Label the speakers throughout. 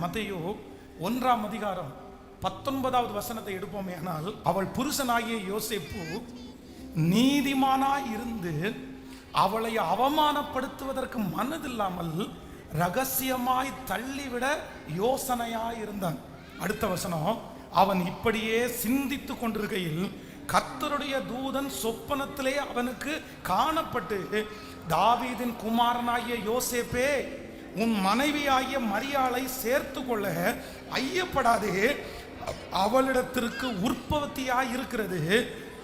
Speaker 1: மத்தையோ ஒன்றாம் அதிகாரம் பத்தொன்பதாவது வசனத்தை எடுப்போமே ஆனால் அவள் புருஷனாகிய யோசேப்பு நீதிமானாய் இருந்து அவளை அவமானப்படுத்துவதற்கு மனதில்லாமல் ரகசியமாய் தள்ளிவிட யோசனையாய் இருந்தான் அடுத்த வசனம் அவன் இப்படியே சிந்தித்து கொண்டிருக்கையில் கத்தருடைய தூதன் சொப்பனத்திலே அவனுக்கு காணப்பட்டு தாவீதின் குமாரனாகிய யோசேப்பே உன் மனைவியாகிய மரியாளை சேர்த்து கொள்ள ஐயப்படாதே. அவளிடத்திற்கு உற்பத்தியாய் இருக்கிறது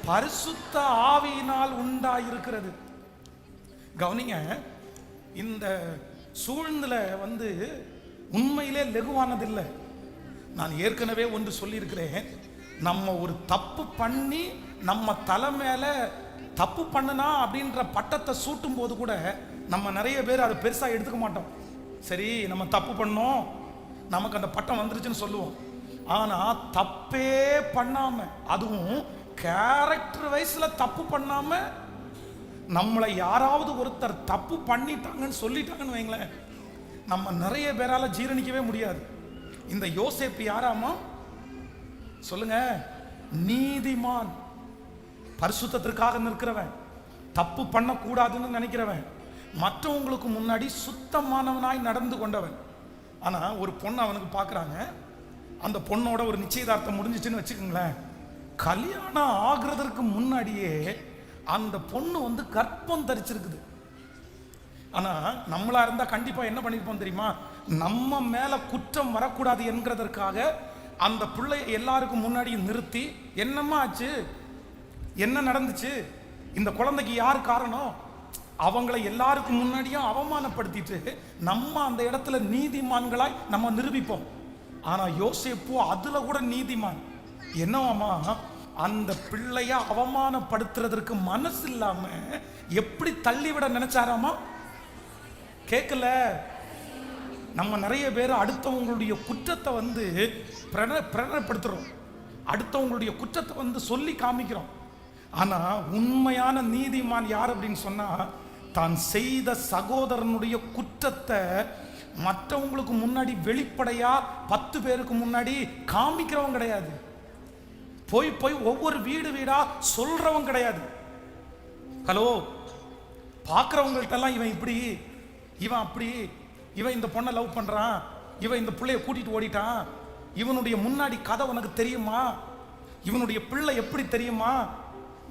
Speaker 1: பரிசுத்த ஆவியினால் உண்டாயிருக்கிறது. கவனிங்க இந்த சூழ்நிலை வந்து உண்மையிலே லெகுவானதில்லை. நான் ஏற்கனவே ஒன்று சொல்லியிருக்கிறேன் நம்ம ஒரு தப்பு பண்ணி நம்ம தலை மேல தப்பு பண்ணுனா அப்படின்ற பட்டத்தை சூட்டும் போது கூட நம்ம நிறைய பேர் அதை பெருசாக எடுத்துக்க மாட்டோம். சரி நம்ம தப்பு பண்ணோம். நமக்கு அந்த பட்டம் வந்துருச்சுன்னு சொல்லுவோம். ஆனால் தப்பே பண்ணாம அதுவும் கேரக்டர் வைஸில் தப்பு பண்ணாம நம்மளை யாராவது ஒருத்தர் தப்பு பண்ணிட்டாங்கன்னு சொல்லிட்டாங்கன்னு வைங்களேன் நம்ம நிறைய பேரால ஜீரணிக்கவே முடியாது. இந்த யோசேப்பு யாராமா சொல்லுங்க. நீதிமான். பரிசுத்தத்திற்காக நிற்கிறவன். தப்பு பண்ணக்கூடாதுன்னு நினைக்கிறவன். மற்றவங்களுக்கு முன்னாடி சுத்தமானவனாய் நடந்து கொண்டவன். ஆனால் ஒரு பொண்ணு அவனுக்கு பார்க்குறாங்க அந்த பொண்ணோட ஒரு நிச்சயதார்த்தம் முடிஞ்சிச்சுன்னு வச்சுக்கோங்களேன். கல்யாணம் ஆகுறதற்கு முன்னாடியே அந்த பொண்ணு வந்து கற்பம் தரிச்சிருக்குது. ஆனால் நம்மளா இருந்தால் கண்டிப்பாக என்ன பண்ணியிருப்போம் தெரியுமா? நம்ம மேலே குற்றம் வரக்கூடாது என்கிறதற்காக அந்த பிள்ளைய எல்லாருக்கும் முன்னாடி நிறுத்தி என்னம்மா ஆச்சு? என்ன நடந்துச்சு? இந்த குழந்தைக்கு யார் காரணம்? அவங்கள எல்லாருக்கும் முன்னாடியும் அவமானப்படுத்திட்டு நம்ம அந்த இடத்துல நீதிமான்களாய் நம்ம நிரூபிப்போம். ஆனா யோசேப்பு அதுல கூட நீதிமான். என்னவாமா அந்த பிள்ளைய அவமானப்படுத்துறதற்கு மனசு இல்லாம எப்படி தள்ளிவிட நினைச்சாராமா கேட்கல நம்ம நிறைய பேர் அடுத்தவங்களுடைய குற்றத்தை வந்து பிரண பிரகடனப்படுத்துறோம். அடுத்தவங்களுடைய குற்றத்தை வந்து சொல்லி காமிக்கிறோம். ஆனா உண்மையான நீதிமான் யார் அப்படின்னு சொன்னா தான் செய்த சகோதரனுடைய குற்றத்தை மற்றவங்களுக்கு முன்னாடி வெளிப்படையா பத்து பேருக்கு முன்னாடி காமிக்கிறவன் கிடையாது. போய் போய் ஒவ்வொரு வீடு வீடா சொல்றவன் கிடையாது. ஹலோ பார்க்குறவங்கள்ட்டெல்லாம் இவன் இப்படி இவன் அப்படி இவன் இந்த பொண்ணை லவ் பண்ணுறான் இவன் இந்த பிள்ளைய கூட்டிட்டு ஓடிட்டான் இவனுடைய முன்னாடி கதை உனக்கு தெரியுமா? இவனுடைய பிள்ளை எப்படி தெரியுமா?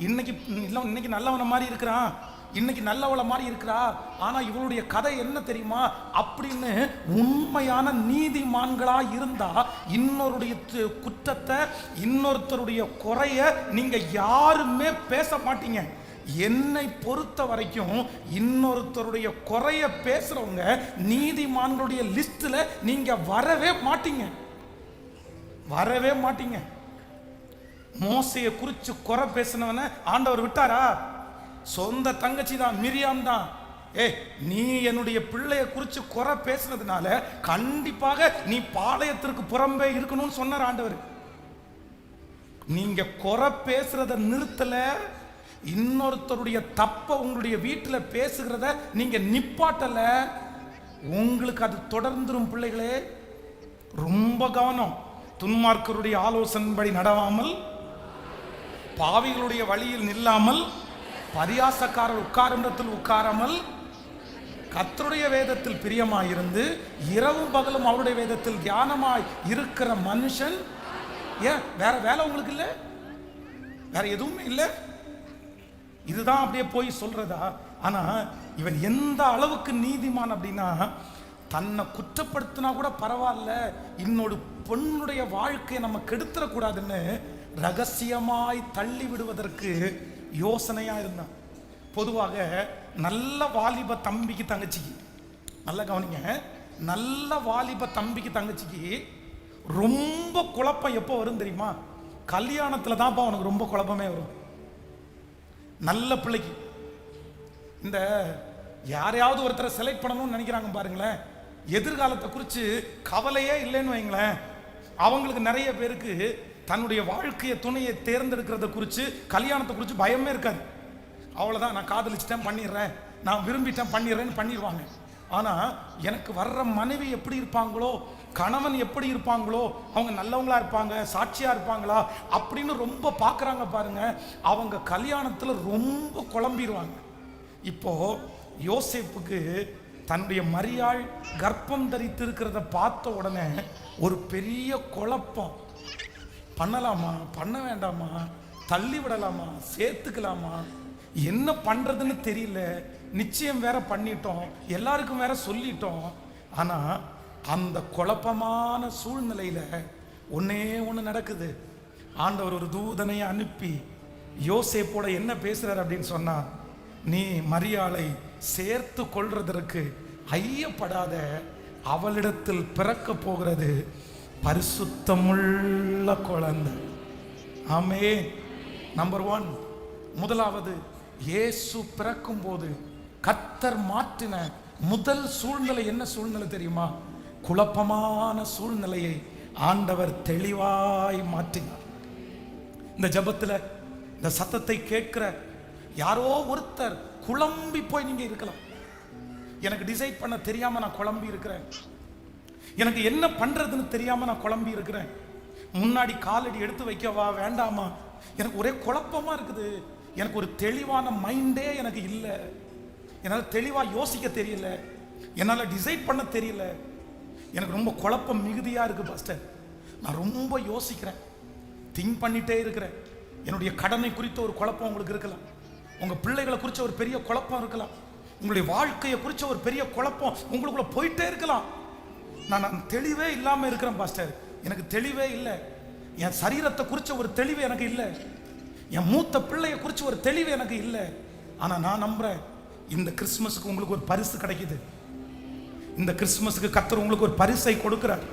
Speaker 1: இன்னைக்கு இல்லை இன்னைக்கு நல்லவன மாதிரி இருக்கிறான். இன்னைக்கு நல்லவளை மாதிரி இருக்கிறா? ஆனால் இவளுடைய கதை என்ன தெரியுமா? அப்படின்னு உண்மையான நீதிமான்களாக இருந்தா இன்னொருடைய குற்றத்தை இன்னொருத்தருடைய குறைய நீங்கள் யாருமே பேச மாட்டீங்க. என்னை பொறுத்த வரைக்கும் இன்னொருத்தருடைய குறைய பேசுறவங்க நீதிமான்களுடைய லிஸ்ட்ல நீங்க வரவே மாட்டீங்க. வரவே மாட்டீங்க. மோசையை குறிச்சு குறை பேசினவன ஆண்டவர் விட்டாரா? சொந்த தங்கச்சி தான் மிரியாம் தான். ஏ நீ என்னுடைய பிள்ளைய குறித்து குறை பேசுனதுனால கண்டிப்பாக நீ பாளையத்திற்கு புறம்பே இருக்கணும்னு சொன்னார் ஆண்டவர். நீங்க குறை பேசுறத நிறுத்தல இன்னொருத்தருடைய தப்ப உங்களுடைய வீட்டில் பேசுகிறத நீங்க நிப்பாட்டல உங்களுக்கு அது தொடர்ந்துரும் பிள்ளைகளே. ரொம்ப கவனம். துன்மார்க்கருடைய ஆலோசனைப்படி நடவாமல் பாவிகளுடைய வழியில் நில்லாமல் பரியாசக்காரர் உட்காரும் இடத்தில் உட்காராமல் கத்தருடைய வேதத்தில் பிரியமாயிருந்து இரவும் பகலும் அவருடைய வேதத்தில் தியானமாய் இருக்கிற மனுஷன் ஏன்? வேற வேலை உங்களுக்கு இல்லை? வேற எதுவுமே இல்லை? இதுதான் அப்படியே போய் சொல்றதா? ஆனா இவன் எந்த அளவுக்கு நீதிமான் அப்படின்னா தன்னை குற்றப்படுத்தினா கூட பரவாயில்ல இன்னொரு பொண்ணுடைய வாழ்க்கையை நம்ம கெடுத்துடக்கூடாதுன்னு ரகசியமாய் தள்ளி விடுவதற்கு யோசனையா இருந்தான் பொதுவாக நல்ல வாலிப தம்பிக்கு தங்கச்சிக்கு நல்ல கவனிங்க நல்ல வாலிப தம்பிக்கு தங்கச்சிக்கு ரொம்ப குழப்பம் எப்போ வரும் தெரியுமா? கல்யாணத்துல தான்ப்பா அவனுக்கு ரொம்ப குழப்பமே வரும். நல்ல பிள்ளைக்கு. இந்த யாரையாவது ஒருத்தரை செலக்ட் பண்ணணும்னு நினைக்கிறாங்க பாருங்களேன். எதிர்காலத்தை குறித்து கவலையே இல்லைன்னு வைங்களேன். அவங்களுக்கு நிறைய பேருக்கு தன்னுடைய வாழ்க்கையை துணையை தேர்ந்தெடுக்கிறத குறித்து கல்யாணத்தை குறித்து பயமே இருக்காது. அவ்வளோதான் நான் காதலிச்சிட்டேன் பண்ணிடுறேன். நான் விரும்பிட்டேன் பண்ணிடுறேன்னு பண்ணிடுவாங்க. ஆனால் எனக்கு வர்ற மனைவி எப்படி இருப்பாங்களோ கணவன் எப்படி இருப்பாங்களோ அவங்க நல்லவங்களா இருப்பாங்க சாட்சியாக இருப்பாங்களா அப்படின்னு ரொம்ப பார்க்குறாங்க பாருங்க. அவங்க கல்யாணத்தில் ரொம்ப குழம்பிடுவாங்க. இப்போ யோசேப்புக்கு தன்னுடைய மரியாள் கர்ப்பம் தரித்து இருக்கிறத பார்த்த உடனே ஒரு பெரிய குழப்பம். பண்ணலாமா? பண்ண வேண்டாமா? தள்ளி விடலாமா? சேர்த்துக்கலாமா? என்ன பண்ணுறதுன்னு தெரியல. நிச்சயம் வேற பண்ணிட்டோம். எல்லாருக்கும் வேற சொல்லிட்டோம். ஆனா அந்த குழப்பமான சூழ்நிலையில ஒன்னே ஒன்று நடக்குது. ஆண்டவர் ஒரு தூதனையை அனுப்பி யோசேப்போட என்ன பேசுறார் அப்படின்னு சொன்னா நீ மரியாளை சேர்த்து கொள்றதற்கு ஐயப்படாத அவளிடத்தில் பிறக்க போகிறது பரிசுத்தமுள்ள குழந்தை. ஆமே நம்பர் ஒன் முதலாவது இயேசு பிறக்கும் போது கத்தர் மாற்றின முதல் சூழ்நிலை என்ன சூழ்நிலை தெரியுமா? குழப்பமான சூழ்நிலையை ஆண்டவர் தெளிவாய் மாற்றினார். இந்த ஜபத்தில் இந்த சத்தத்தை கேட்கிற யாரோ ஒருத்தர் குழம்பி போய் நீங்க இருக்கலாம். எனக்கு டிசைட் பண்ண தெரியாம நான் குழம்பி இருக்கிறேன். எனக்கு என்ன பண்றதுன்னு தெரியாம நான் குழம்பி இருக்கிறேன். முன்னாடி காலடி எடுத்து வைக்கவா வேண்டாமா? எனக்கு ஒரே குழப்பமா இருக்குது. எனக்கு ஒரு தெளிவான மைண்டே எனக்கு இல்லை. என்னால் தெளிவாக யோசிக்க தெரியல. என்னால் டிசைட் பண்ண தெரியல. எனக்கு ரொம்ப குழப்பம் மிகுதியாக இருக்குது பாஸ்டர். நான் ரொம்ப யோசிக்கிறேன். திங்க் பண்ணிட்டே இருக்கிறேன். என்னுடைய கடனை குறித்த ஒரு குழப்பம் உங்களுக்கு இருக்கலாம். உங்கள் பிள்ளைகளை குறித்த ஒரு பெரிய குழப்பம் இருக்கலாம். உங்களுடைய வாழ்க்கையை குறித்த ஒரு பெரிய குழப்பம் உங்களுக்குள்ளே போயிட்டே இருக்கலாம். நான் நான் தெளிவே இல்லாமல் இருக்கிறேன் பாஸ்டர் எனக்கு தெளிவே இல்லை. என் சரீரத்தை குறித்த ஒரு தெளிவு எனக்கு இல்லை. என் மூத்த பிள்ளையை குறித்து ஒரு தெளிவு எனக்கு இல்லை. ஆனால் நான் நம்புறேன் இந்த கிறிஸ்மஸுக்கு உங்களுக்கு ஒரு பரிசு கிடைக்குது. இந்த கிறிஸ்மஸுக்கு கத்தர் உங்களுக்கு ஒரு பரிசை கொடுக்கிறார்.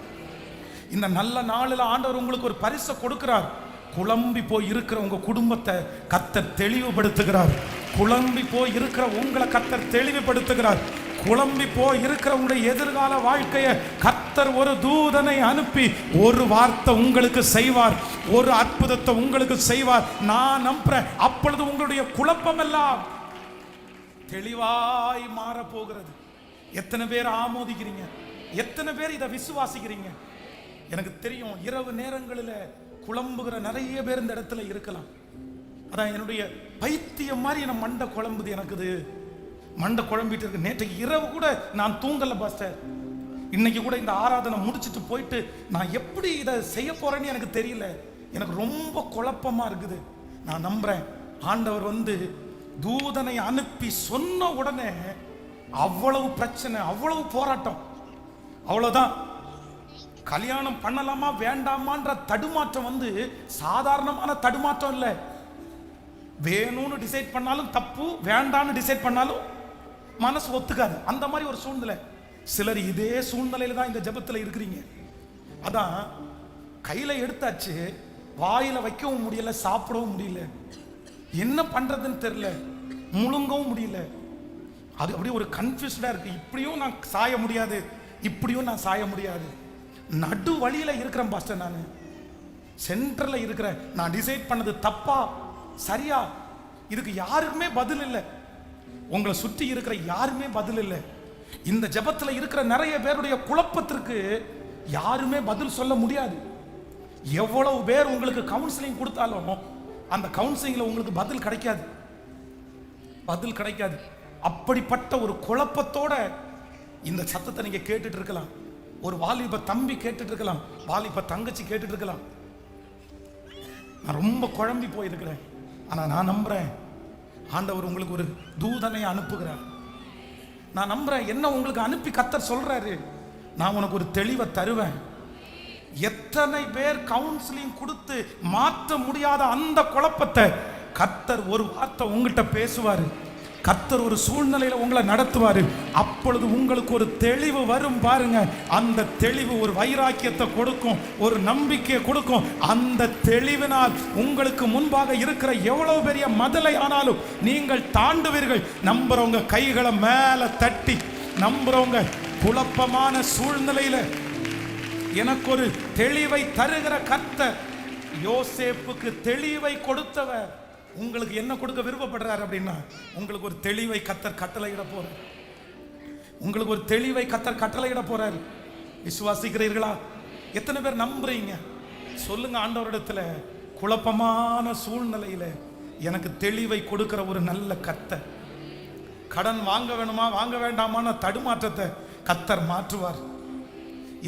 Speaker 1: இந்த நல்ல நாளில் ஆண்டவர் உங்களுக்கு ஒரு பரிசை கொடுக்கிறார். குழம்பி போய் இருக்கிற உங்கள் குடும்பத்தை கத்தர் தெளிவுபடுத்துகிறார். குழம்பி போய் இருக்கிற உங்களை கத்தர் தெளிவுபடுத்துகிறார். குழம்பி போய் இருக்கிறவங்களுடைய எதிர்கால வாழ்க்கையை கத்தர் ஒரு தூதனை அனுப்பி ஒரு வார்த்தை உங்களுக்கு செய்வார் ஒரு அற்புதத்தை உங்களுக்கு செய்வார். நான் நம்புறேன். அப்பொழுது உங்களுடைய குழப்பம் எல்லாம் தெளிவாய் மாற போகிறது எத்தனை பேர் ஆமோதிக்கிறீங்க? எத்தனை பேர் இதை விசுவாசிக்கிறீங்க? எனக்கு தெரியும் இரவு நேரங்களில் குழம்புகிற நிறைய பேர் இந்த இடத்துல இருக்கலாம். அதான் என்னுடைய பைத்தியம் மாதிரி என் மண்டை குழம்புது எனக்குது. மண்டை குழம்பிட்டு இருக்கு. நேற்றைக்கு இரவு கூட நான் தூங்கல பாஸ்டர். இன்னைக்கு கூட இந்த ஆராதனை முடிச்சுட்டு போயிட்டு நான் எப்படி இதை செய்ய போறேன்னு எனக்கு தெரியல. எனக்கு ரொம்ப குழப்பமா இருக்குது. நான் நம்புறேன். ஆண்டவர் வந்து தூதனை அனுப்பி சொன்ன உடனே அவ்வளவு பிரச்சனை அவ்வளவு போராட்டம். அவ்வளவுதான். கல்யாணம் பண்ணலாமா வேண்டாமான்ற தடுமாற்றம் வந்து சாதாரணமான தடுமாற்றம் இல்லை. வேணும்னு டிசைட் பண்ணாலும் தப்பு வேண்டாம்னு டிசைட் பண்ணாலும் மனசு ஒத்துக்காது. அந்த மாதிரி ஒரு சூழ்நிலை. சிலர் இதே சூழ்நிலையில தான் இந்த ஜபத்தில் இருக்கிறீங்க. அதான் கையில எடுத்தாச்சு வாயில வைக்கவும் முடியல சாப்பிடவும் முடியல. என்ன பண்றதுன்னு தெரியல. முழுங்கவும் முடியல. அது அப்படியே ஒரு கன்ஃபியூஸ்டா இருக்கு. இப்படியும் நான் சாய முடியாது. இப்படியும் நான் சாய முடியாது. நடு வழியில இருக்கிறேன் பாஸ்டர் நான். சென்டர்ல இருக்கிறேன். நான் டிசைட் பண்ணது தப்பா? சரியா? இதுக்கு யாருக்குமே பதில் இல்லை. உங்களை சுற்றி இருக்கிற யாருமே பதில் இல்லை. இந்த ஜபத்தில் இருக்கிற நிறைய பேருடைய குழப்பத்திற்கு யாருமே பதில் சொல்ல முடியாது. எவ்வளவு பேர் உங்களுக்கு கவுன்சிலிங் கொடுத்தாலும் அந்த கவுன்சிலிங்கில் உங்களுக்கு பதில் கிடைக்காது. பதில் கிடைக்காது. அப்படிப்பட்ட ஒரு குழப்பத்தோட இந்த சத்தத்தை நீங்கள் கேட்டுட்டு இருக்கலாம். ஒரு வாலிப தம்பி கேட்டுட்டு இருக்கலாம். வாலிப தங்கச்சி கேட்டுட்டு இருக்கலாம். நான் ரொம்ப குழம்பி போயிருக்கிறேன். ஆனால் நான் நம்புறேன். ஆண்டவர் உங்களுக்கு ஒரு தூதனை அனுப்புகிறார். நான் நம்புறேன் என்ன உங்களுக்கு அனுப்பி கத்தர் சொல்றாரு? நான் உனக்கு ஒரு தெளிவை தருவேன். எத்தனை பேர் கவுன்சிலிங் கொடுத்து மாற்ற முடியாத அந்த குழப்பத்தை கத்தர் ஒரு வார்த்தை உங்கள்கிட்ட பேசுவாரு. கத்தர் ஒரு சூழ்நிலையில் உங்களை நடத்துவார். அப்பொழுது உங்களுக்கு ஒரு தெளிவு வரும் பாருங்க. அந்த தெளிவு ஒரு வைராக்கியத்தை கொடுக்கும் ஒரு நம்பிக்கையை கொடுக்கும். அந்த தெளிவினால் உங்களுக்கு முன்பாக இருக்கிற எவ்வளோ பெரிய மதலை ஆனாலும் நீங்கள் தாண்டுவீர்கள். நம்புறவங்க கைகளை மேலே தட்டி நம்புறவங்க குழப்பமான சூழ்நிலையில் எனக்கு ஒரு தெளிவை தருகிற கர்த்தர். யோசேப்புக்கு தெளிவை கொடுத்தவர். உங்களுக்கு என்ன கொடுக்க விருப்பப்படுறாரு அப்படின்னா உங்களுக்கு ஒரு தெளிவை கத்தர் கட்டளையிட போறார். உங்களுக்கு ஒரு தெளிவை கத்தர் கட்டளையிட போறார். விசுவாசிக்கிறீர்களா? எத்தனை பேர் நம்புறீங்க? சொல்லுங்க ஆண்டவரிடத்துல குழப்பமான சூழ்நிலையில எனக்கு தெளிவை கொடுக்கிற ஒரு நல்ல கத்தர் கடன் வாங்க வேணுமா வாங்க வேண்டாமான தடுமாற்றத்தை கத்தர் மாற்றுவார்.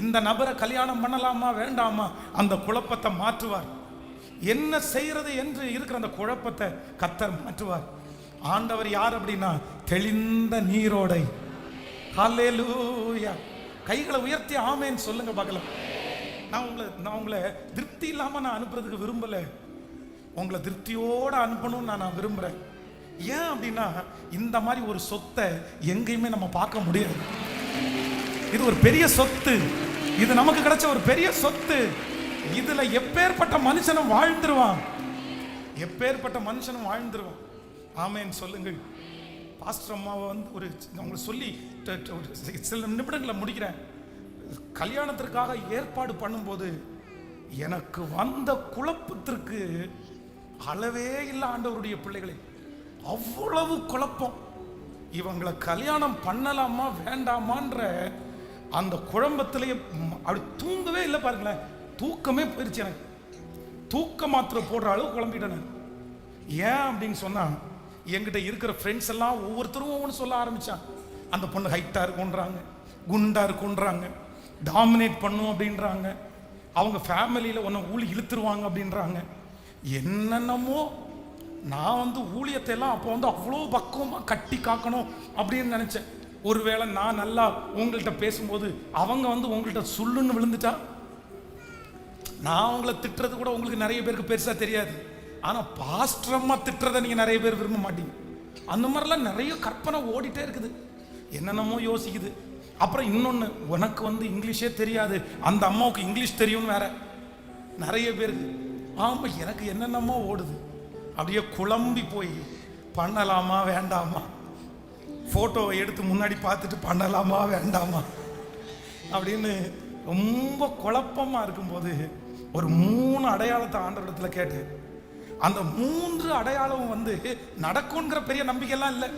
Speaker 1: இந்த நபரை கல்யாணம் பண்ணலாமா வேண்டாமா? அந்த குழப்பத்தை மாற்றுவார். என்ன செய்யறது என்று இருக்கிற அந்த குழப்பத்தை கத்தர் மாற்றுவார். ஆண்டவர் யார் அப்படின்னா தெளிந்த நீரோடை. ஹalleluya. கைகளை உயர்த்தி ஆமேன்னு சொல்லுங்க பார்க்கலாம். நான் உங்களை நான் உங்களை திருப்தி இல்லாம நான் அனுப்புறதுக்கு விரும்பல. உங்களை திருப்தியோட அனுப்பணும்னு நான் நான் விரும்புறேன். ஏன் அப்படின்னா இந்த மாதிரி ஒரு சொத்தை எங்கேயுமே நம்ம பார்க்க முடியாது. இது ஒரு பெரிய சொத்து. இது நமக்கு கிடைச்ச ஒரு பெரிய சொத்து. இதுல எப்பேற்பட்ட மனுஷனும் வாழ்ந்துருவான். எப்பேற்பட்ட மனுஷனும் வாழ்ந்துருவான். ஆமேன்னு சொல்லுங்கள். பாஸ்டர் அம்மாவை வந்து ஒரு அவங்களை சொல்லி ஒரு சில நிமிடங்களை முடிக்கிறேன். கல்யாணத்திற்காக ஏற்பாடு பண்ணும்போது எனக்கு வந்த குழப்பத்திற்கு அளவே இல்லை ஆண்டவருடைய பிள்ளைகளே. அவ்வளவு குழப்பம். இவங்களை கல்யாணம் பண்ணலாமா வேண்டாமான்ற அந்த குழம்பத்திலேயே அப்படி தூங்கவே இல்லை பாருங்களேன். தூக்கமே போயிடுச்சு எனக்கு. தூக்க மாத்திரை போடுற அளவு குழம்பிட்டேன் நான். ஏன் அப்படின்னு சொன்னால் என்கிட்ட இருக்கிற ஃப்ரெண்ட்ஸ் எல்லாம் ஒவ்வொருத்தரும் ஒவ்வொன்று சொல்ல ஆரம்பித்தான் அந்த பொண்ணு ஹைட்டாக இருக்குன்றாங்க குண்டாக இருக்குன்றாங்க டாமினேட் பண்ணும் அப்படின்றாங்க. அவங்க ஃபேமிலியில் ஒன்றை ஊழி இழுத்துருவாங்க அப்படின்றாங்க. என்னென்னமோ நான் வந்து ஊழியத்தை எல்லாம் அப்போ வந்து அவ்வளோ பக்குவமாக கட்டி காக்கணும் அப்படின்னு நினச்சேன். ஒருவேளை நான் நல்லா உங்கள்கிட்ட பேசும்போது அவங்க வந்து உங்கள்கிட்ட சொல்லுன்னு விழுந்துட்டா? நான் உங்களை திட்டுறது கூட உங்களுக்கு நிறைய பேருக்கு பெருசாக தெரியாது. ஆனால் பாஸ்டரம்மா திட்டுறதை நீங்கள் நிறைய பேர் விரும்ப மாட்டீங்க. அந்த மாதிரிலாம் நிறைய கற்பனை ஓடிட்டே இருக்குது. என்னென்னமோ யோசிக்குது. அப்புறம் இன்னொன்று உனக்கு வந்து இங்கிலீஷே தெரியாது. அந்த அம்மாவுக்கு இங்கிலீஷ் தெரியும்னு வேற. நிறைய பேருக்கு ஆமாம் எனக்கு என்னென்னமோ ஓடுது. அப்படியே குழம்பி போய் பண்ணலாமா வேண்டாமா? ஃபோட்டோவை எடுத்து முன்னாடி பார்த்துட்டு பண்ணலாமா வேண்டாமா? அப்படின்னு ரொம்ப குழப்பமாக இருக்கும்போது ஒரு மூணு அடையாளத்தை ஆண்டவரிடத்துல கேட்டேன் அந்த மூன்று அடையாளம் வந்து நடக்குங்கிற பெரிய நம்பிக்கையெல்லாம் இல்லை.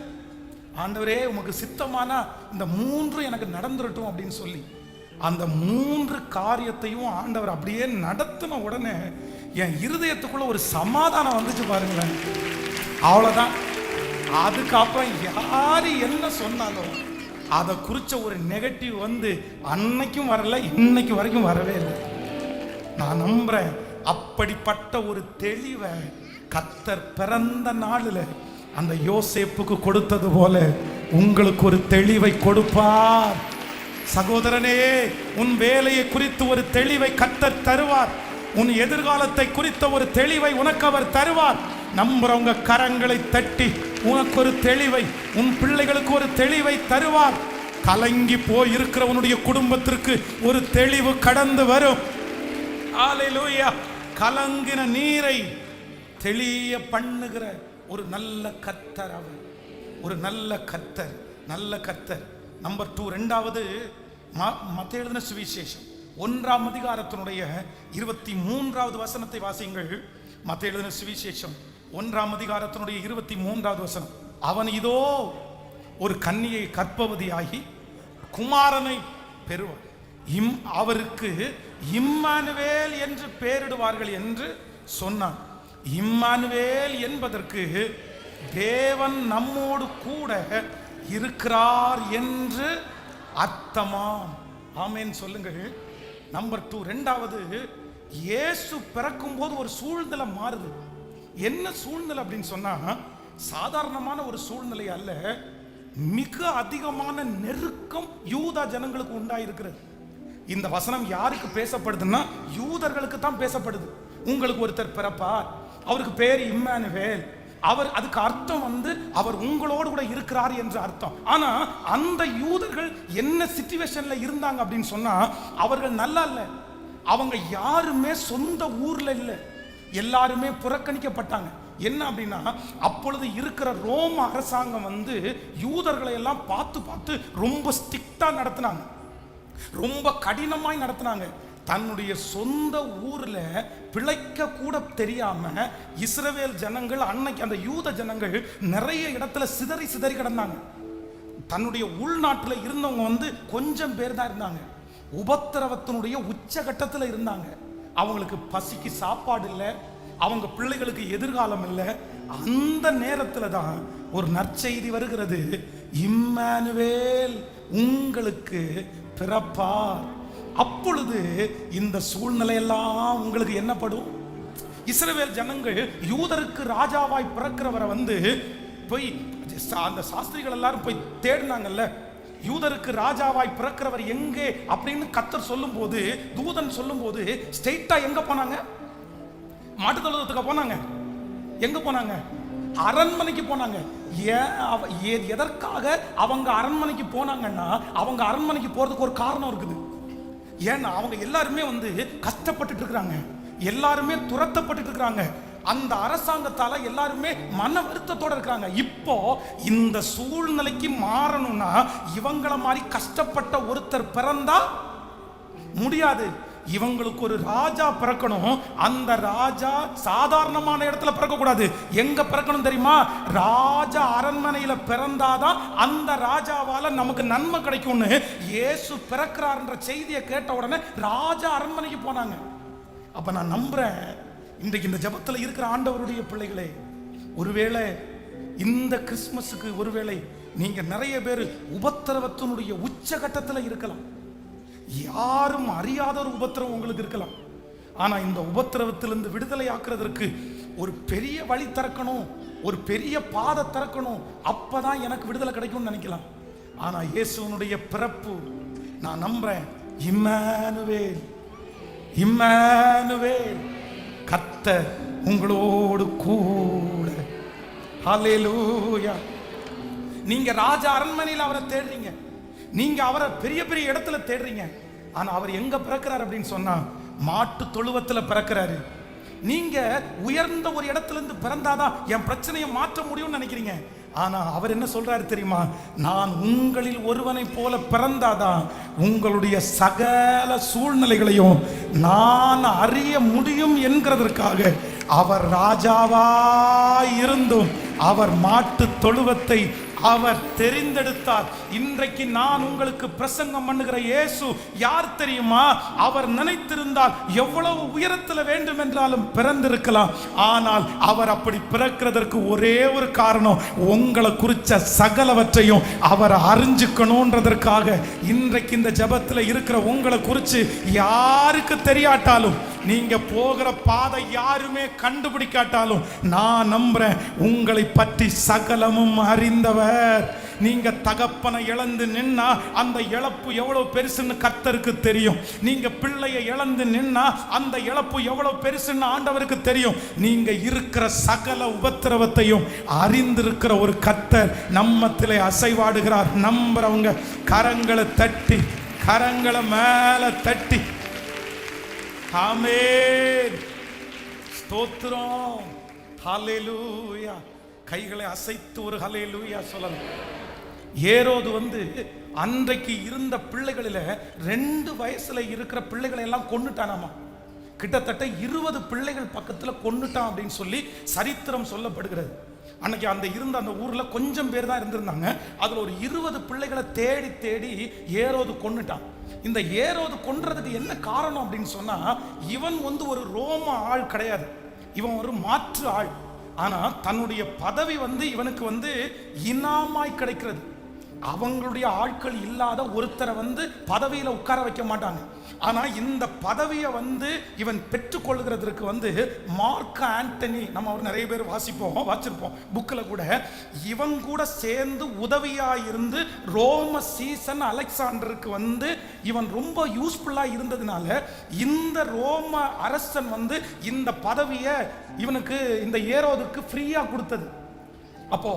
Speaker 1: ஆண்டவரே உமக்கு சித்தமானா இந்த மூன்று எனக்கு நடந்துருட்டும் அப்படின்னு சொல்லி அந்த மூன்று காரியத்தையும் ஆண்டவர் அப்படியே நடத்தின உடனே என் இருதயத்துக்குள்ள ஒரு சமாதானம் வந்துச்சு பாருங்களேன். அவ்வளோதான் அதுக்கப்புறம் யார் என்ன சொன்னாலும் அதை குறித்த ஒரு நெகட்டிவ் வந்து அன்னைக்கும் வரல இன்னைக்கு வரைக்கும் வரவே இல்லை. நான் நம்புறேன். அப்படிப்பட்ட ஒரு தெளிவை கத்தர் பிறந்த நாளில் அந்த யோசேப்புக்கு கொடுத்தது போல உங்களுக்கு ஒரு தெளிவை கொடுப்பார். சகோதரனே உன் வேலையை குறித்து ஒரு தெளிவை கத்தர் தருவார். உன் எதிர்காலத்தை குறித்த ஒரு தெளிவை உனக்கு அவர் தருவார். நம்புறவங்க கரங்களை தட்டி உனக்கு ஒரு தெளிவை உன் பிள்ளைகளுக்கு ஒரு தெளிவை தருவார். கலங்கி போய் இருக்கிறவனுடைய குடும்பத்திற்கு ஒரு தெளிவு கடந்து வரும். ஹalleluya கலங்கின நீரை தெளிய பண்ணுகிற ஒரு நல்ல கத்தர் அவர் ஒரு நல்ல கத்தர் நல்ல கத்தர் நம்பர் டூ ரெண்டாவது மத்த எழுதின சுவிசேஷம். ஒன்றாம் அதிகாரத்தினுடைய இருபத்தி மூன்றாவது வசனத்தை வாசியுங்கள். மத்த எழுதின சுவிசேஷம். ஒன்றாம் அதிகாரத்தினுடைய இருபத்தி மூன்றாவது வசனம். அவன் இதோ ஒரு கன்னியை கற்பவதியாகி குமாரனை பெறுவான். இம் அவருக்கு இம்மானுவேல் என்று பெயரிடுவார்கள் என்று சொன்னான். இம்மானுவேல் என்பதற்கு தேவன் நம்மோடு கூட இருக்கிறார் என்று அர்த்தமாம். ஆமேன். சொல்லுங்கள். நம்பர் டூ ரெண்டாவது இயேசு பிறக்கும் போது ஒரு சூழ்நிலை மாறுது. என்ன சூழ்நிலை அப்படின்னு சொன்னா சாதாரணமான ஒரு சூழ்நிலை அல்ல மிக அதிகமான நெருக்கம் யூதா ஜனங்களுக்கு உண்டாயிருக்கிறது. இந்த வசனம் யாருக்கு பேசப்படுதுன்னா யூதர்களுக்கு தான் பேசப்படுது. உங்களுக்கு ஒருத்தர் பிறப்பார். அவருக்கு பேர் இம்மானுவேல். அவர் அதுக்கு அர்த்தம் வந்து அவர் உங்களோடு கூட இருக்கிறார் என்று அர்த்தம். ஆனா அந்த யூதர்கள் என்ன சிச்சுவேஷன்ல இருந்தாங்க அப்படின்னு சொன்னா அவர்கள் நல்லா இல்லை. அவங்க யாருமே சொந்த ஊர்ல இல்லை. எல்லாருமே புறக்கணிக்கப்பட்டாங்க. என்ன அப்படின்னா அப்பொழுது இருக்கிற ரோம அரசாங்கம் வந்து யூதர்களை எல்லாம் பார்த்து பார்த்து ரொம்ப ஸ்ட்ரிக்டா நடத்தினாங்க. ரொம்ப கடினமாய் நடத்தினாங்க. தன்னுடைய சொந்த ஊர்ல பிழைக்க கூட தெரியாம இஸ்ரவேல் ஜனங்கள் அன்னைக்கு அந்த யூத ஜனங்கள் நிறைய இடத்துல சிதறி சிதறி கிடந்தாங்க. தன்னுடைய உள்நாட்டில் இருந்தவங்க வந்து கொஞ்சம் பேர் தான் இருந்தாங்க. உபத்திரவத்தினுடைய உச்சகட்டத்தில் இருந்தாங்க. அவங்களுக்கு பசிக்கு சாப்பாடு இல்லை அவங்க பிள்ளைகளுக்கு எதிர்காலம் இல்லை. அந்த நேரத்தில் தான் ஒரு நற்செய்தி வருகிறது. இம்மானுவேல் உங்களுக்கு திறப்பார் அப்பொழுது இந்த சூழ்நிலையெல்லாம் உங்களுக்கு என்னப்படும்? இஸ்ரவேல் ஜனங்கள் யூதருக்கு ராஜாவாய் பிறக்கிறவரை வந்து போய் அந்த சாஸ்திரிகள் எல்லாரும் போய் தேடினாங்கல்ல யூதருக்கு ராஜாவாய் பிறக்கிறவர் எங்கே அப்படின்னு கத்தர் சொல்லும்போது தூதன் சொல்லும்போது ஸ்ட்ரெயிட்டா எங்க போனாங்க? மாட்டுத்தொழுவத்துக்கு போனாங்க. எங்க போனாங்க? அரண்மனைக்கு போனாங்க. ஏன் அவ- எதற்காக அவங்க அரண்மனைக்கு போனாங்கன்னா அவங்க அரண்மனைக்கு போறதுக்கு ஒரு காரணம் இருக்குது. ஏன்னா அவங்க எல்லாருமே வந்து கஷ்டப்பட்டுட்டு இருக்கிறாங்க எல்லாருமே துரத்தப்பட்டுட்டு இருக்கிறாங்க அந்த அரசாங்கத்தால எல்லாருமே மன வருத்தத்தோட இருக்கிறாங்க இப்போ இந்த சூழ்நிலைக்கு மாறணும்னா இவங்கள மாதிரி கஷ்டப்பட்ட ஒருத்தர் பிறந்தா முடியாது. இவங்களுக்கு ஒரு ராஜா பிறக்கணும். அந்த ராஜா சாதாரணமான இடத்துல பிறக்க கூடாது எங்க பிறக்கணும் தெரியுமா? ராஜா அரண்மனையில பிறந்தாதான் அந்த ராஜாவால நமக்கு நன்மை கிடைக்கும்னு இயேசு பிறக்கிறார்ன்ற செய்தியை கேட்ட உடனே ராஜா அரண்மனைக்கு போனாங்க. அப்ப நான் நம்புறேன் இன்றைக்கு இந்த ஜெபத்துல இருக்கிற ஆண்டவருடைய பிள்ளைகளே ஒருவேளை இந்த கிறிஸ்மஸுக்கு ஒருவேளை நீங்க நிறைய பேர் உபத்திரவத்தினுடைய உச்சகட்டத்தில் இருக்கலாம். யாரும் அறியாத ஒரு உபத்திரவம் உங்களுக்கு இருக்கலாம். ஆனா இந்த உபத்திரவத்திலிருந்து விடுதலை ஆக்குறதற்கு ஒரு பெரிய வழி திறக்கணும் ஒரு பெரிய பாதை திறக்கணும் அப்பதான் எனக்கு விடுதலை கிடைக்கும்னு நினைக்கலாம். ஆனா இயேசுவனுடைய பிறப்பு நான் நம்புறேன் இம்மானுவேல் இம்மானுவேல் கத்த உங்களோடு கூட. ஹalleluya. நீங்க ராஜ அரண்மனையில் அவரை தேடுறீங்க. நீங்க அவரை பெரிய பெரிய இடத்துல தேடுறீங்க. ஆனா அவர் எங்க பிறக்கிறார் அப்படின்னு சொன்னா மாட்டு தொழுவத்துல பிறக்கிறாரு. நீங்க உயர்ந்த ஒரு இடத்துல இருந்து பிறந்தாதான் என் பிரச்சனையை மாற்ற முடியும்னு நினைக்கிறீங்க. ஆனா அவர் என்ன சொல்றாரு தெரியுமா? நான் உங்களில் ஒருவனை போல பிறந்தாதான் உங்களுடைய சகல சூழ்நிலைகளையும் நான் அறிய முடியும் என்கிறதற்காக அவர் ராஜாவா இருந்தும் அவர் மாட்டு தொழுவத்தை அவர் தெரிந்தெடுத்தார். இன்றைக்கு நான் உங்களுக்கு பிரசங்கம் பண்ணுகிற இயேசு யார் தெரியுமா? அவர் நினைத்திருந்தால் எவ்வளவு உயரத்தில் வேண்டும் என்றாலும் பிறந்திருக்கலாம். ஆனால் அவர் அப்படி பிறக்கிறதற்கு ஒரே ஒரு காரணம் உங்களை குறித்த சகலவற்றையும் அவர் அறிஞ்சுக்கணுன்றதற்காக இன்றைக்கு இந்த ஜெபத்தில் இருக்கிற உங்களை குறித்து யாருக்கு தெரியாட்டாலும் நீங்க போகிற பாதை யாருமே கண்டுபிடிக்காட்டாலும் நான் நம்புறேன் உங்களை பற்றி சகலமும் அறிந்தவர். நீங்க தகப்பனை இழந்து நின்னா அந்த இழப்பு எவ்வளவு பெருசுன்னு கர்த்தருக்கு தெரியும். நீங்க பிள்ளையை இழந்து நின்னா அந்த இழப்பு எவ்வளவு பெருசுன்னு ஆண்டவருக்கு தெரியும். நீங்க இருக்கிற சகல உபத்திரவத்தையும் அறிந்திருக்கிற ஒரு கர்த்தர் நம்மத்திலே அசைவாடுகிறார். நம்புறவங்க கரங்களை தட்டி கரங்களை மேல தட்டி. ஆமே ஸ்தோத்திரம். ஹalleluya. கைகளை அசைத்து ஒரு ஹalleluya சொல்லலாம் ஏரோது வந்து அன்றைக்கு இருந்த பிள்ளைகளில் ரெண்டு வயசுல இருக்கிற பிள்ளைகளை எல்லாம் கொண்டுட்டானாமா கிட்டத்தட்ட இருபது பிள்ளைகள் பக்கத்தில் கொன்னுட்டான் அப்படின்னு சொல்லி சரித்திரம் சொல்லப்படுகிறது. அன்னைக்கு அந்த இருந்த அந்த ஊரில் கொஞ்சம் பேர் தான் இருந்திருந்தாங்க. அதில் ஒரு இருபது பிள்ளைகளை தேடி தேடி ஏரோது கொண்டுட்டான் இந்த ஏரோது கொன்றதுக்கு என்ன காரணம் அப்படின்னு சொன்னால் இவன் வந்து ஒரு ரோம ஆள் கிடையாது. இவன் ஒரு மாற்று ஆள். ஆனால் தன்னுடைய பதவி வந்து இவனுக்கு வந்து இனாமாய் கிடைக்கிறது. அவங்களுடைய ஆட்கள் இல்லாத ஒருத்தரை வந்து பதவியில் உட்கார வைக்க மாட்டாங்க. ஆனால் இந்த பதவியை வந்து இவன் பெற்றுக்கொள்கிறதுக்கு வந்து மார்க் ஆண்டனி நம்ம அவர் நிறைய பேர் வாசிப்போம் வாசிச்சிருப்போம் புக்கில் கூட. இவன் கூட சேர்ந்து உதவியாக இருந்து ரோம சீசன் அலெக்சாண்டருக்கு வந்து இவன் ரொம்ப யூஸ்ஃபுல்லாக இருந்ததுனால இந்த ரோம அரசன் வந்து இந்த பதவியை இவனுக்கு இந்த ஏரோதுக்கு ஃப்ரீயாக கொடுத்தது. அப்போ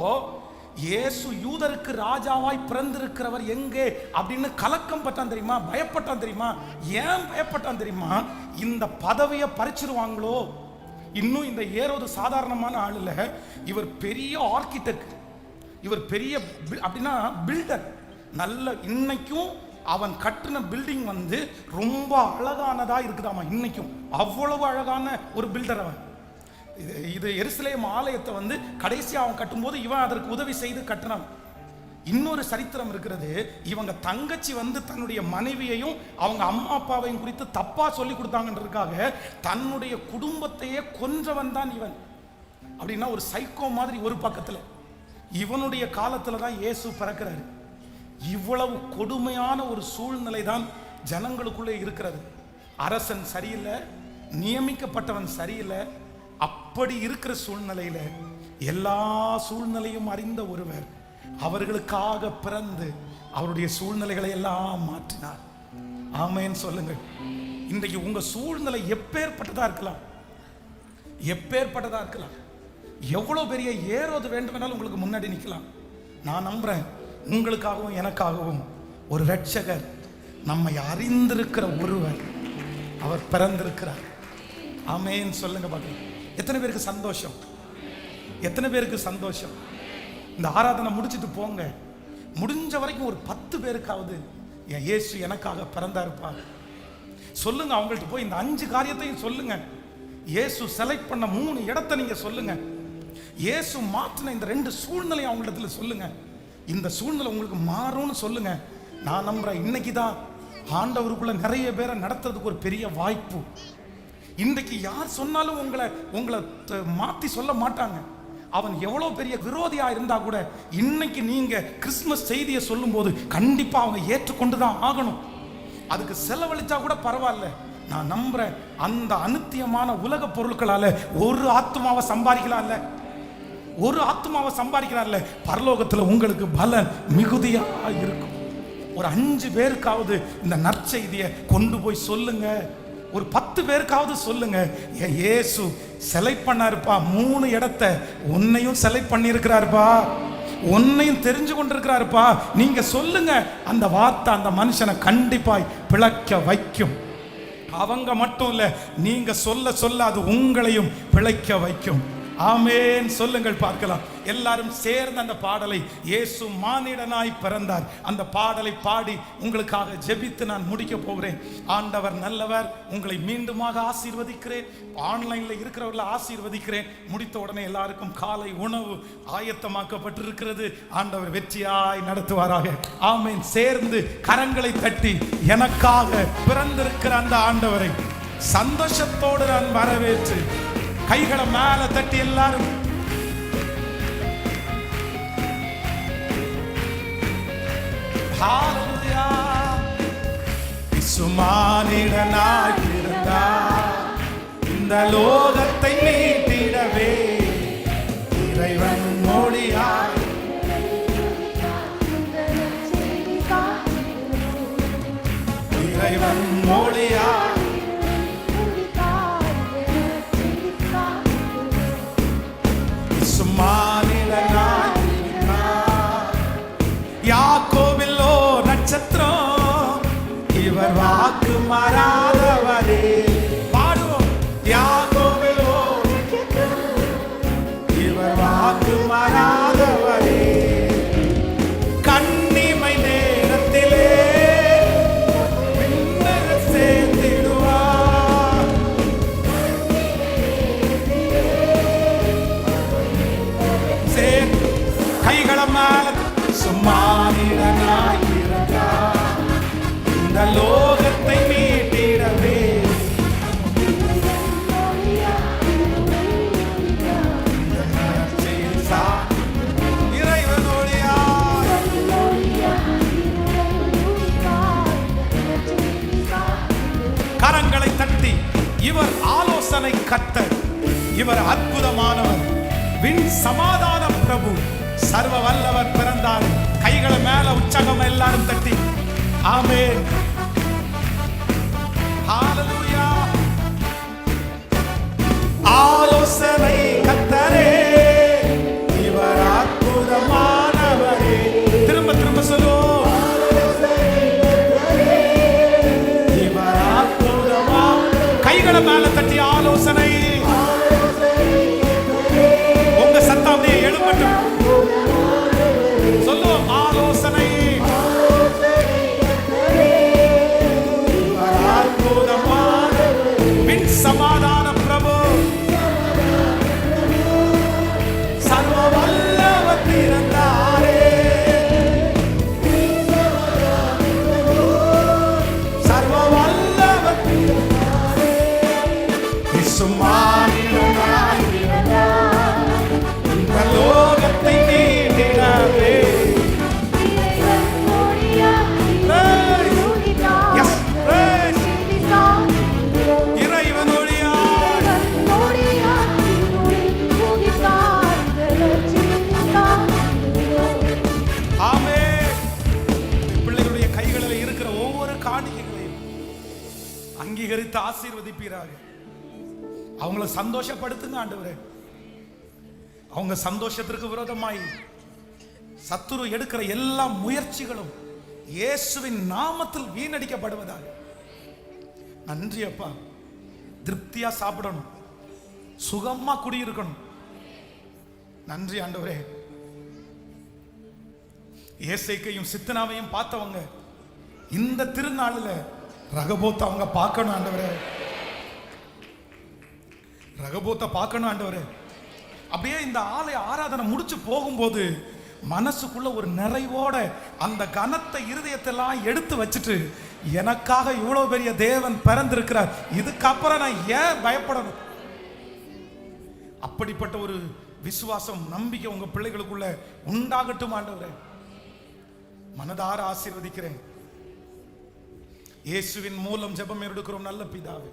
Speaker 1: இயேசு யூதருக்கு ராஜாவாய் பிறந்திருக்கிறவர் எங்கே அப்படின்னு கலக்கம் பட்டான் தெரியுமா? பயப்பட்டான் தெரியுமா? ஏன் பயப்பட்டான் தெரியுமா? இந்த பதவியை பறிச்சிருவாங்களோ? இன்னும் இந்த ஏரோது சாதாரணமான ஆள் இவர் பெரிய ஆர்கிடெக்ட் இவர் பெரிய அப்படின்னா பில்டர் நல்ல இன்னைக்கும் அவன் கட்டின பில்டிங் வந்து ரொம்ப அழகானதா இருக்குதாமா இன்னைக்கும். அவ்வளவு அழகான ஒரு பில்டர் அவன். இது இது எருசலேம் ஆலயத்தை வந்து கடைசி அவன் கட்டும்போது இவன் அதற்கு உதவி செய்து கட்டினான். இன்னொரு சரித்திரம் இருக்கிறது இவங்க தங்கச்சி வந்து தன்னுடைய மனைவியையும் அவங்க அம்மா அப்பாவையும் குறித்து தப்பாக சொல்லி கொடுத்தாங்கன்றதுக்காக தன்னுடைய குடும்பத்தையே கொன்றவன் தான் இவன். அப்படின்னா ஒரு சைக்கோ மாதிரி ஒரு பக்கத்தில். இவனுடைய காலத்தில் தான் இயேசு பிறக்கிறாரு. இவ்வளவு கொடுமையான ஒரு சூழ்நிலை தான் ஜனங்களுக்குள்ளே இருக்கிறது. அரசன் சரியில்லை நியமிக்கப்பட்டவன் சரியில்லை அப்படி இருக்கிற சூழ்நிலையில எல்லா சூழ்நிலையும் அறிந்த ஒருவர் அவர்களுக்காக பிறந்து அவருடைய சூழ்நிலைகளை எல்லாம் மாற்றினார். ஆமேன்னு சொல்லுங்கள். இன்றைக்கு உங்க சூழ்நிலை எப்பேற்பட்டதா இருக்கலாம்? எப்பேற்பட்டதா இருக்கலாம்? எவ்வளவு பெரிய ஏறது வேண்டுமென்றாலும் உங்களுக்கு முன்னாடி நிற்கலாம். நான் நம்புறேன் உங்களுக்காகவும் எனக்காகவும் ஒரு ரட்சகர் நம்மை அறிந்திருக்கிற ஒருவர் அவர் பிறந்திருக்கிறார். ஆமேன்னு சொல்லுங்க பார்க்கலாம் எத்தனை பேருக்கு சந்தோஷம்? எத்தனை பேருக்கு சந்தோஷம்? இந்த ஆராதனை முடிச்சுட்டு போங்க. முடிஞ்ச வரைக்கும் ஒரு பத்து பேருக்காவது என் இயேசு எனக்காக பிறந்தா இருப்பாங்க சொல்லுங்க அவங்கள்ட்ட போய் இந்த அஞ்சு காரியத்தையும் சொல்லுங்க. இயேசு செலக்ட் பண்ண மூணு இடத்த நீங்க சொல்லுங்க. இயேசு மாற்றின இந்த ரெண்டு சூழ்நிலையும் அவங்களிடத்துல சொல்லுங்க. இந்த சூழ்நிலை உங்களுக்கு மாறும்னு சொல்லுங்க. நான் நம்புறேன் இன்னைக்கு தான் ஆண்டவருக்குள்ள நிறைய பேரை நடத்துறதுக்கு ஒரு பெரிய வாய்ப்பு. இன்றைக்கு யார் சொன்னாலும் உங்களை உங்களை த- சொல்ல மாட்டாங்க. அவன் எவ்வளோ பெரிய விரோதியாக இருந்தால் கூட இன்னைக்கு நீங்கள் கிறிஸ்மஸ் செய்தியை சொல்லும்போது கண்டிப்பாக அவங்க ஏற்றுக்கொண்டு தான் ஆகணும். அதுக்கு செலவழிச்சா கூட பரவாயில்ல. நான் நம்புறேன் அந்த அனுத்தியமான உலக பொருட்களால் ஒரு ஆத்மாவை சம்பாதிக்கலாம்ல. ஒரு ஆத்மாவை சம்பாதிக்கிறார்ல பரலோகத்தில் உங்களுக்கு பலன் மிகுதியாக இருக்கும். ஒரு அஞ்சு பேருக்காவது இந்த நற்செய்தியை கொண்டு போய் சொல்லுங்கள் ஒரு பத்து பேருக்காவது சொல்லுங்க. என் இயேசு செலக்ட் பண்ணாருப்பா. மூணு இடத்த உன்னையும் செலக்ட் பண்ணியிருக்கிறாருப்பா. உன்னையும் தெரிஞ்சு கொண்டிருக்கிறாருப்பா. நீங்க சொல்லுங்க. அந்த வார்த்தை அந்த மனுஷனை கண்டிப்பாய் பிழைக்க வைக்கும். அவங்க மட்டும் இல்லை நீங்க சொல்ல சொல்ல அது உங்களையும் பிழைக்க வைக்கும். ஆமேன். சொல்லுங்கள் பார்க்கலாம். எல்லாரும் சேர்ந்து அந்த பாடலை இயேசு மானிடனாய் பிறந்தார். அந்த பாடலை பாடி உங்களுக்காக ஜெபித்து நான் முடிக்க போகிறேன். ஆண்டவர் நல்லவர் உங்களை மீண்டுமாக ஆசீர்வதிக்கிறேன். ஆன்லைன்ல இருக்கிறவர்களை ஆசீர்வதிக்கிறேன். முடித்த உடனே எல்லாருக்கும் காலை உணவு ஆயத்தமாக்கப்பட்டிருக்கிறது. ஆண்டவர் வெற்றியாய் நடத்துவாராக. ஆமேன். சேர்ந்து கரங்களை தட்டி எனக்காக பிறந்திருக்கிற அந்த ஆண்டவரை சந்தோஷத்தோடு நான் வரவேற்று கைகளை மேல தட்டி எல்லாரும் இருந்தார் இந்த லோகத்தை மீட்டிடவே இறைவன் மொழியாய். இறைவன் மொழியாய். வாக்கு மாறாதவரே கத்தர். இவர் அற்புதமானவர். விண் சமாதான பிரபு. சர்வ வல்லவர் பிறந்தார். கைகளை மேல உற்சாகம் எல்லாரும் தட்டி. ஆமே ஆலோசனை கத்த அப்படியே அங்கீகரித்து ஆசீர்வதிப்பீராக. அவங்கள சந்தோஷப்படுத்துங்க ஆண்டவரே. அவங்க சந்தோஷத்திற்கு விரோதமாய் சத்துரு எடுக்கிற எல்லா முயற்சிகளும் இயேசுவின் நாமத்தில் வீணடிக்கப்படுவதாக. நன்றி அப்பா. திருப்தியா சாப்பிடணும். சுகமா குடியிருக்கணும். நன்றி ஆண்டவரே. இயேசைக்கையும் சித்தனாவையும் பார்த்தவங்க இந்த திருநாளில் ரகபோத்தை அவங்க பார்க்கணும் ஆண்டவரே. ரகபோத்தை பார்க்கணும் ஆண்டவரே. அப்படியே இந்த ஆலய ஆராதனை முடிச்சு போகும்போது மனசுக்குள்ள ஒரு நிறைவோட அந்த கனத்தை இருதயத்தெல்லாம் எடுத்து வச்சுட்டு எனக்காக இவ்வளவு பெரிய தேவன் பிறந்திருக்கிறார். இதுக்கப்புறம் நான் ஏன் பயப்படணும்? அப்படிப்பட்ட ஒரு விசுவாசம் நம்பிக்கை உங்க பிள்ளைகளுக்குள்ள உண்டாகட்டும் ஆண்டவரே. மனதார ஆசீர்வதிக்கிறேன். இயேசுவின் மூலம் ஜெபம் எடுக்கிறோம் நல்ல பிதாவே.